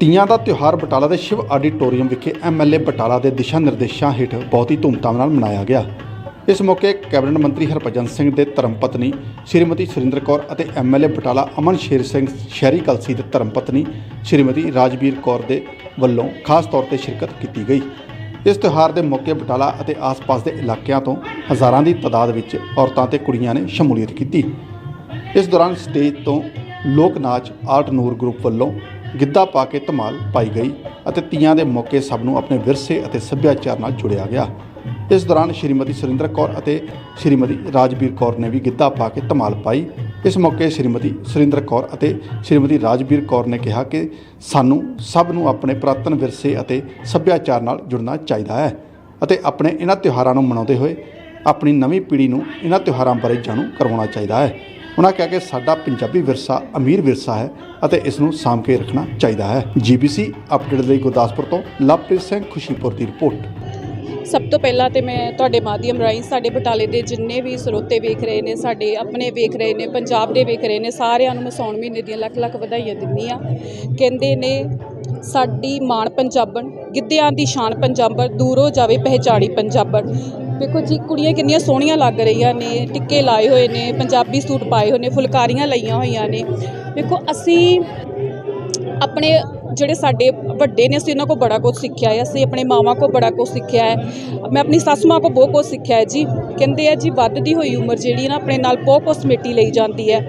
ਤੀਆਂ ਦਾ ਤਿਉਹਾਰ ਬਟਾਲਾ ਦੇ ਸ਼ਿਵ ਆਡੀਟੋਰੀਅਮ ਵਿਖੇ ਐਮਐਲਏ ਬਟਾਲਾ ਦੇ ਦਿਸ਼ਾ ਨਿਰਦੇਸ਼ਾਂ ਹੇਠ ਬਹੁਤ ਹੀ ਧੂਮਧਾਮ ਨਾਲ ਮਨਾਇਆ ਗਿਆ। ਇਸ ਮੌਕੇ ਕੈਬਨਿਟ ਮੰਤਰੀ ਹਰਭਜਨ ਸਿੰਘ ਦੇ ਧਰਮ ਪਤਨੀ ਸ਼੍ਰੀਮਤੀ ਸੁਰਿੰਦਰ ਕੌਰ ਅਤੇ ਐਮਐਲਏ ਬਟਾਲਾ ਅਮਨ ਸ਼ੇਰ ਸਿੰਘ ਸ਼ਹਿਰੀ ਕਲਸੀ ਦੇ ਧਰਮਪਤਨੀ ਸ਼੍ਰੀਮਤੀ ਰਾਜਵੀਰ ਕੌਰ ਦੇ ਵੱਲੋਂ ਖਾਸ ਤੌਰ ਤੇ ਸ਼ਿਰਕਤ ਕੀਤੀ ਗਈ। ਇਸ ਤਿਉਹਾਰ ਦੇ ਮੌਕੇ ਬਟਾਲਾ ਅਤੇ ਆਸ-ਪਾਸ ਦੇ ਇਲਾਕਿਆਂ ਤੋਂ ਹਜ਼ਾਰਾਂ ਦੀ ਤਾਦਾਦ ਵਿੱਚ ਔਰਤਾਂ ਤੇ ਕੁੜੀਆਂ ਨੇ ਸ਼ਮੂਲੀਅਤ ਕੀਤੀ। ਇਸ ਦੌਰਾਨ ਸਟੇਜ ਤੋਂ ਲੋਕ ਨਾਚ ਆਰਟ ਨੂਰ ਗਰੁੱਪ ਵੱਲੋਂ ਗਿੱਧਾ ਪਾ ਕੇ ਧਮਾਲ ਪਾਈ ਗਈ ਅਤੇ ਤੀਆਂ ਦੇ ਮੌਕੇ ਸਭ ਨੂੰ ਆਪਣੇ ਵਿਰਸੇ ਅਤੇ ਸੱਭਿਆਚਾਰ ਨਾਲ ਜੁੜਿਆ ਗਿਆ। ਇਸ ਦੌਰਾਨ ਸ਼੍ਰੀਮਤੀ ਸੁਰਿੰਦਰ ਕੌਰ ਅਤੇ ਸ਼੍ਰੀਮਤੀ ਰਾਜਵੀਰ ਕੌਰ ਨੇ ਵੀ ਗਿੱਧਾ ਪਾ ਕੇ ਧਮਾਲ ਪਾਈ ਇਸ ਮੌਕੇ ਸ਼੍ਰੀਮਤੀ ਸੁਰਿੰਦਰ ਕੌਰ ਅਤੇ ਸ਼੍ਰੀਮਤੀ ਰਾਜਵੀਰ ਕੌਰ ਨੇ ਕਿਹਾ ਕਿ ਸਾਨੂੰ ਸਭ ਨੂੰ ਆਪਣੇ ਪੁਰਾਤਨ ਵਿਰਸੇ ਅਤੇ ਸੱਭਿਆਚਾਰ ਨਾਲ ਜੁੜਨਾ ਚਾਹੀਦਾ ਹੈ ਅਤੇ ਆਪਣੇ ਇਹਨਾਂ ਤਿਉਹਾਰਾਂ ਨੂੰ ਮਨਾਉਂਦੇ ਹੋਏ ਆਪਣੀ ਨਵੀਂ ਪੀੜ੍ਹੀ ਨੂੰ ਇਹਨਾਂ ਤਿਉਹਾਰਾਂ ਬਾਰੇ ਜਾਣੂ ਕਰਵਾਉਣਾ ਚਾਹੀਦਾ ਹੈ। ਉਹਨਾਂ ਕਿਹਾ ਕਿ ਸਾਡਾ ਪੰਜਾਬੀ ਵਿਰਸਾ ਅਮੀਰ ਵਿਰਸਾ ਹੈ ਅਤੇ ਇਸ ਨੂੰ ਸਾਂਭ ਕੇ ਰੱਖਣਾ ਚਾਹੀਦਾ ਹੈ। ਜੀਬੀਸੀ ਅਪਡੇਟ ਲਈ ਗੁਰਦਾਸਪੁਰ ਤੋਂ ਲਵਪ੍ਰੀਤ ਸਿੰਘ ਖੁਸ਼ੀਪੁਰ ਦੀ ਰਿਪੋਰਟ। ਸਭ ਤੋਂ ਪਹਿਲਾਂ ਤੇ ਮੈਂ ਤੁਹਾਡੇ ਮਾਧਿਅਮ ਰਾਹੀਂ ਸਾਡੇ ਬਟਾਲੇ ਦੇ ਜਿੰਨੇ ਵੀ ਸਰੋਤੇ ਵੇਖ ਰਹੇ ਨੇ, ਸਾਡੇ ਆਪਣੇ ਵੇਖ ਰਹੇ ਨੇ, ਪੰਜਾਬ ਦੇ ਵੇਖ ਰਹੇ ਨੇ, ਸਾਰਿਆਂ ਨੂੰ ਮੈਂ ਸੌਣ ਮਹੀਨੇ ਦੀਆਂ ਲੱਖ ਲੱਖ ਵਧਾਈਆਂ ਦਿੰਦੀ ਆ ਕਹਿੰਦੇ ਨੇ, ਸਾਡੀ ਮਾਣ ਪੰਜਾਬਣ, ਗਿੱਧਿਆਂ ਦੀ ਸ਼ਾਨ ਪੰਜਾਬਣ, ਦੂਰੋਂ ਜਾਵੇ ਪਹਿਚਾਣੀ ਪੰਜਾਬਣ। ਦੇਖੋ ਜੀ, ਕੁੜੀਆਂ ਕਿੰਨੀਆਂ ਸੋਹਣੀਆਂ ਲੱਗ ਰਹੀਆਂ ਨੇ, ਟਿੱਕੇ ਲਾਏ ਹੋਏ ਨੇ, ਪੰਜਾਬੀ ਸੂਟ ਪਾਏ ਹੋਏ ਨੇ, ਫੁਲਕਾਰੀਆਂ ਲਈਆਂ ਹੋਈਆਂ ਨੇ। ਦੇਖੋ ਅਸੀਂ ਆਪਣੇ ਜਿਹੜੇ ਸਾਡੇ ਵੱਡੇ ਨੇ, ਅਸੀਂ ਉਹਨਾਂ ਕੋਲ ਬੜਾ ਕੁਝ ਸਿੱਖਿਆ ਹੈ, ਅਸੀਂ ਆਪਣੇ ਮਾਵਾਂ ਕੋਲ ਬੜਾ ਕੁਝ ਸਿੱਖਿਆ ਹੈ, ਮੈਂ ਆਪਣੀ ਸੱਸ ਮਾਂ ਕੋਲ ਬਹੁਤ ਕੁਝ ਸਿੱਖਿਆ ਹੈ ਜੀ। ਕਹਿੰਦੇ ਆ ਜੀ, ਵੱਧਦੀ ਹੋਈ ਉਮਰ ਜਿਹੜੀ ਨਾ, ਆਪਣੇ ਨਾਲ ਬਹੁਤ ਕੁਝ ਸਮੇਟੀ ਲਈ ਜਾਂਦੀ ਹੈ।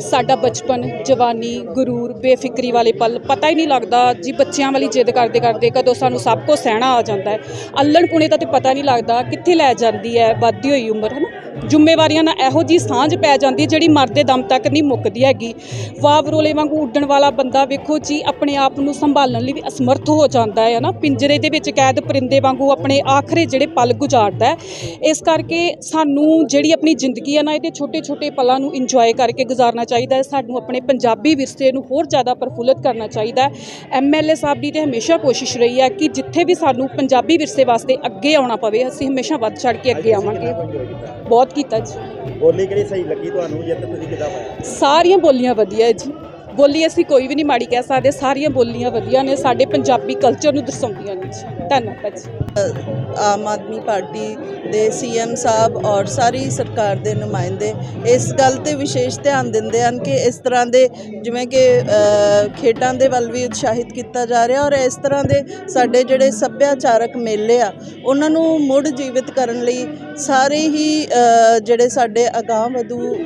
ਸਾਡਾ ਬਚਪਨ, ਜਵਾਨੀ, ਗਰੂਰ, ਬੇਫਿਕਰੀ ਵਾਲੇ ਪਲ, ਪਤਾ ਹੀ ਨਹੀਂ ਲੱਗਦਾ ਜੀ, ਬੱਚਿਆਂ ਵਾਲੀ ਜਿੱਦ ਕਰਦੇ ਕਰਦੇ ਕਦੋਂ ਸਾਨੂੰ ਸਭ ਕੁਝ ਸਹਿਣਾ ਆ ਜਾਂਦਾ ਹੈ। ਅੱਲਣ ਦਾ ਤੇ ਪਤਾ ਨਹੀਂ ਲੱਗਦਾ ਕਿੱਥੇ ਲੈ ਜਾਂਦੀ ਹੈ, ਵੱਧਦੀ ਹੋਈ ਉਮਰ ਹੈ ਨਾ ਜ਼ਿੰਮੇਵਾਰੀਆਂ ਨਾਲ ਇਹੋ ਜੀ ਸਾਂਝ ਪੈ ਜਾਂਦੀ ਹੈ ਜਿਹੜੀ ਮਰਦੇ ਦਮ ਤੱਕ ਨਹੀਂ ਮੁੱਕਦੀ ਹੈਗੀ। ਵਾਵਰੋਲੇ ਵਾਂਗੂ ਉੱਡਣ ਵਾਲਾ ਬੰਦਾ ਵੇਖੋ ਜੀ, ਆਪਣੇ ਆਪ ਨੂੰ ਸੰਭਾਲਣ ਲਈ ਵੀ ਅਸਮਰਥ ਹੋ ਜਾਂਦਾ ਹੈ ਨਾ। ਪਿੰਜਰੇ ਦੇ ਵਿੱਚ ਕੈਦ ਪਰਿੰਦੇ ਵਾਂਗੂ ਆਪਣੇ ਆਖਰੇ ਜਿਹੜੇ ਪਲ ਗੁਜ਼ਾਰਦਾ ਹੈ। ਇਸ ਕਰਕੇ ਸਾਨੂੰ ਜਿਹੜੀ ਆਪਣੀ ਜ਼ਿੰਦਗੀ ਹੈ ਨਾ, ਇਹਦੇ ਛੋਟੇ ਛੋਟੇ ਪਲਾਂ ਨੂੰ ਇੰਜੋਏ ਕਰਕੇ ਗੁਜ਼ਾਰਨਾ ਚਾਹੀਦਾ ਹੈ। ਸਾਨੂੰ ਆਪਣੇ ਪੰਜਾਬੀ ਵਿਰਸੇ ਨੂੰ ਹੋਰ ਜ਼ਿਆਦਾ ਪ੍ਰਫੁੱਲਤ ਕਰਨਾ ਚਾਹੀਦਾ ਹੈ। ਐਮਐਲਏ ਸਾਹਿਬ ਦੀ ਤੇ ਹਮੇਸ਼ਾ ਕੋਸ਼ਿਸ਼ ਰਹੀ ਹੈ ਕਿ ਜਿੱਥੇ ਵੀ ਸਾਨੂੰ ਪੰਜਾਬੀ ਵਿਰਸੇ ਵਾਸਤੇ ਅੱਗੇ ਆਉਣਾ ਪਵੇ, ਅਸੀਂ ਹਮੇਸ਼ਾ ਵੱਧ ਚੜ ਕੇ ਅੱਗੇ ਆਵਾਂਗੇ। ਬਹੁਤ ਕੀਤਾ ਜੀ। ਬੋਲੀ ਕਿਹੜੀ ਸਹੀ ਲੱਗੀ ਤੁਹਾਨੂੰ ਜਾਂ ਤੁਸੀਂ ਕਿੱਦਾਂ ਪਾਇਆ? ਸਾਰੀਆਂ ਬੋਲੀਆਂ ਵਧੀਆ ਹੈ ਜੀ। ਬੋਲੀ ਅਸੀਂ ਕੋਈ ਵੀ ਨਹੀਂ ਮਾੜੀ ਕਹਿ ਸਕਦੇ, ਸਾਰੀਆਂ ਬੋਲੀਆਂ ਵਧੀਆ ਨੇ, ਸਾਡੇ ਪੰਜਾਬੀ ਕਲਚਰ ਨੂੰ ਦਰਸਾਉਂਦੀਆਂ ਨੇ ਜੀ। ਧੰਨਵਾਦ ਜੀ। ਆਮ ਆਦਮੀ ਪਾਰਟੀ ਦੇ ਸੀਐਮ ਸਾਹਿਬ ਔਰ ਸਾਰੀ ਸਰਕਾਰ ਦੇ ਨੁਮਾਇੰਦੇ ਇਸ ਗੱਲ ਤੇ ਵਿਸ਼ੇਸ਼ ਧਿਆਨ ਦਿੰਦੇ ਹਨ ਕਿ ਇਸ ਤਰ੍ਹਾਂ ਦੇ ਜਿਵੇਂ ਕਿ ਖੇਡਾਂ ਦੇ ਵੱਲ ਵੀ ਉਤਸ਼ਾਹਿਤ ਕੀਤਾ ਜਾ ਰਿਹਾ ਔਰ ਇਸ ਤਰ੍ਹਾਂ ਦੇ ਸਾਡੇ ਜਿਹੜੇ ਸੱਭਿਆਚਾਰਕ ਮੇਲੇ ਆ, ਉਹਨਾਂ ਨੂੰ ਮੁੜ ਜੀਵਿਤ ਕਰਨ ਲਈ ਸਾਰੇ ਹੀ ਜਿਹੜੇ ਸਾਡੇ ਅਗਾਂਹ ਵਧੂ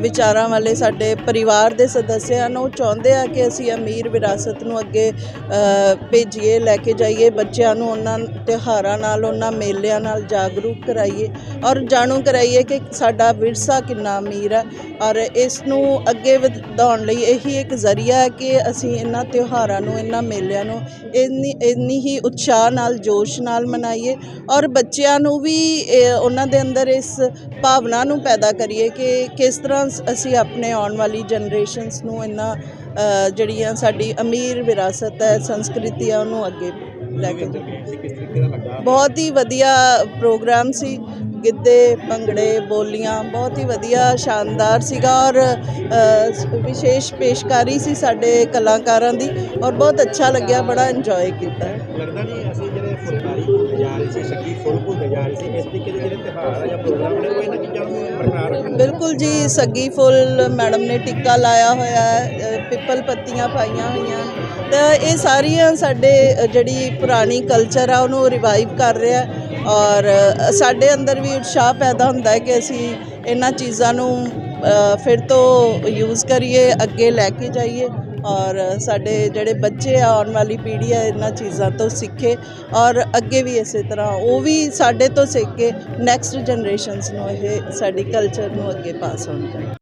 ਵਿਚਾਰਾਂ ਵਾਲੇ ਸਾਡੇ ਪਰਿਵਾਰ ਦੇ ਸਦੱਸਿਆ ਹਨ, ਉਹ ਚਾਹੁੰਦੇ ਆ ਕਿ ਅਸੀਂ ਅਮੀਰ ਵਿਰਾਸਤ ਨੂੰ ਅੱਗੇ ਭੇਜੀਏ, ਲੈ ਕੇ ਜਾਈਏ, ਬੱਚਿਆਂ ਨੂੰ ਉਹਨਾਂ ਤਿਉਹਾਰਾਂ ਨਾਲ, ਉਹਨਾਂ ਮੇਲਿਆਂ ਨਾਲ ਜਾਗਰੂਕ ਕਰਾਈਏ ਔਰ ਜਾਣੂ ਕਰਾਈਏ ਕਿ ਸਾਡਾ ਵਿਰਸਾ ਕਿੰਨਾ ਅਮੀਰ ਹੈ ਔਰ ਇਸ ਨੂੰ ਅੱਗੇ ਵਧਾਉਣ ਲਈ ਇਹੀ ਇੱਕ ਜ਼ਰੀਆ ਹੈ ਕਿ ਅਸੀਂ ਇਹਨਾਂ ਤਿਉਹਾਰਾਂ ਨੂੰ, ਇਹਨਾਂ ਮੇਲਿਆਂ ਨੂੰ ਇੰਨੀ ਇੰਨੀ ਹੀ ਉਤਸ਼ਾਹ ਨਾਲ, ਜੋਸ਼ ਨਾਲ ਮਨਾਈਏ ਔਰ ਬੱਚਿਆਂ ਨੂੰ ਵੀ ਉਹਨਾਂ ਦੇ ਅੰਦਰ ਇਸ ਭਾਵਨਾ ਨੂੰ ਪੈਦਾ ਕਰੀਏ ਕਿ ਕਿਸ ਤਰ੍ਹਾਂ ਅਸੀਂ ਆਪਣੇ ਆਉਣ ਵਾਲੀ ਜਨਰੇਸ਼ਨਸ ਨੂੰ ਇਹਨਾਂ ਜਿਹੜੀਆਂ ਸਾਡੀ ਅਮੀਰ ਵਿਰਾਸਤ ਹੈ, ਸੰਸਕ੍ਰਿਤੀ ਆ ਉਹਨੂੰ ਅੱਗੇ ਲੈ ਕੇ ਬਹੁਤ ਹੀ ਵਧੀਆ ਪ੍ਰੋਗਰਾਮ ਸੀ। ਗਿੱਧੇ, ਭੰਗੜੇ, ਬੋਲੀਆਂ, ਬਹੁਤ ਹੀ ਵਧੀਆ, ਸ਼ਾਨਦਾਰ ਸੀਗਾ ਔਰ ਵਿਸ਼ੇਸ਼ ਪੇਸ਼ਕਾਰੀ ਸੀ ਸਾਡੇ ਕਲਾਕਾਰਾਂ ਦੀ ਔਰ ਬਹੁਤ ਅੱਛਾ ਲੱਗਿਆ, ਬੜਾ ਇੰਜੋਏ ਕੀਤਾ। ਲੱਗਦਾ ਨਹੀਂ ਅਸੀਂ ਜਿਹੜੇ ਫੁਲਕਾਰੀ ਭੁੱਲਦੇ ਜਾ ਰਹੇ ਫੁੱਲ ਭੁੱਲਦੇ ਜਾ ਰਹੇ ਇਸ ਤਰੀਕੇ ਦੇ ਜਿਹੜੇ ਤਿਉਹਾਰ ਆ ਜਾਂ ਪ੍ਰੋਗਰਾਮ ਨੇ, ਉਹ ਇਹਨਾਂ ਚੀਜ਼ਾਂ ਨੂੰ ਬਰਕਰਾਰ ਬਿਲਕੁਲ ਜੀ, ਸੱਗੀ ਫੁੱਲ ਮੈਡਮ ਨੇ ਟਿੱਕਾ ਲਾਇਆ ਹੋਇਆ ਹੈ ਪਿੱਪਲ ਪੱਤੀਆਂ ਪਾਈਆਂ ਹੋਈਆਂ। ਤਾਂ ਇਹ ਸਾਰੀਆਂ ਸਾਡੇ ਜਿਹੜੀ ਪੁਰਾਣੀ ਕਲਚਰ ਆ, ਉਹਨੂੰ ਰਿਵਾਈਵ ਕਰ ਰਿਹਾ ਔਰ ਸਾਡੇ ਅੰਦਰ ਵੀ ਉਤਸ਼ਾਹ ਪੈਦਾ ਹੁੰਦਾ ਹੈ ਕਿ ਅਸੀਂ ਇਹਨਾਂ ਚੀਜ਼ਾਂ ਨੂੰ ਫਿਰ ਤੋਂ ਯੂਜ਼ ਕਰੀਏ, ਅੱਗੇ ਲੈ ਕੇ ਜਾਈਏ। ਔਰ ਸਾਡੇ ਜਿਹੜੇ ਬੱਚੇ ਆ ਆਉਣ ਵਾਲੀ ਪੀੜ੍ਹੀ ਆ, ਇਹਨਾਂ ਚੀਜ਼ਾਂ ਤੋਂ ਸਿੱਖੇ ਔਰ ਅੱਗੇ ਵੀ ਇਸੇ ਤਰ੍ਹਾਂ, ਉਹ ਵੀ ਸਾਡੇ ਤੋਂ ਸਿੱਖ ਕੇ ਨੈਕਸਟ ਜਨਰੇਸ਼ਨਸ ਨੂੰ ਇਹ ਸਾਡੀ ਕਲਚਰ ਨੂੰ ਅੱਗੇ ਪਾਸ ਆਨ ਕਰਨ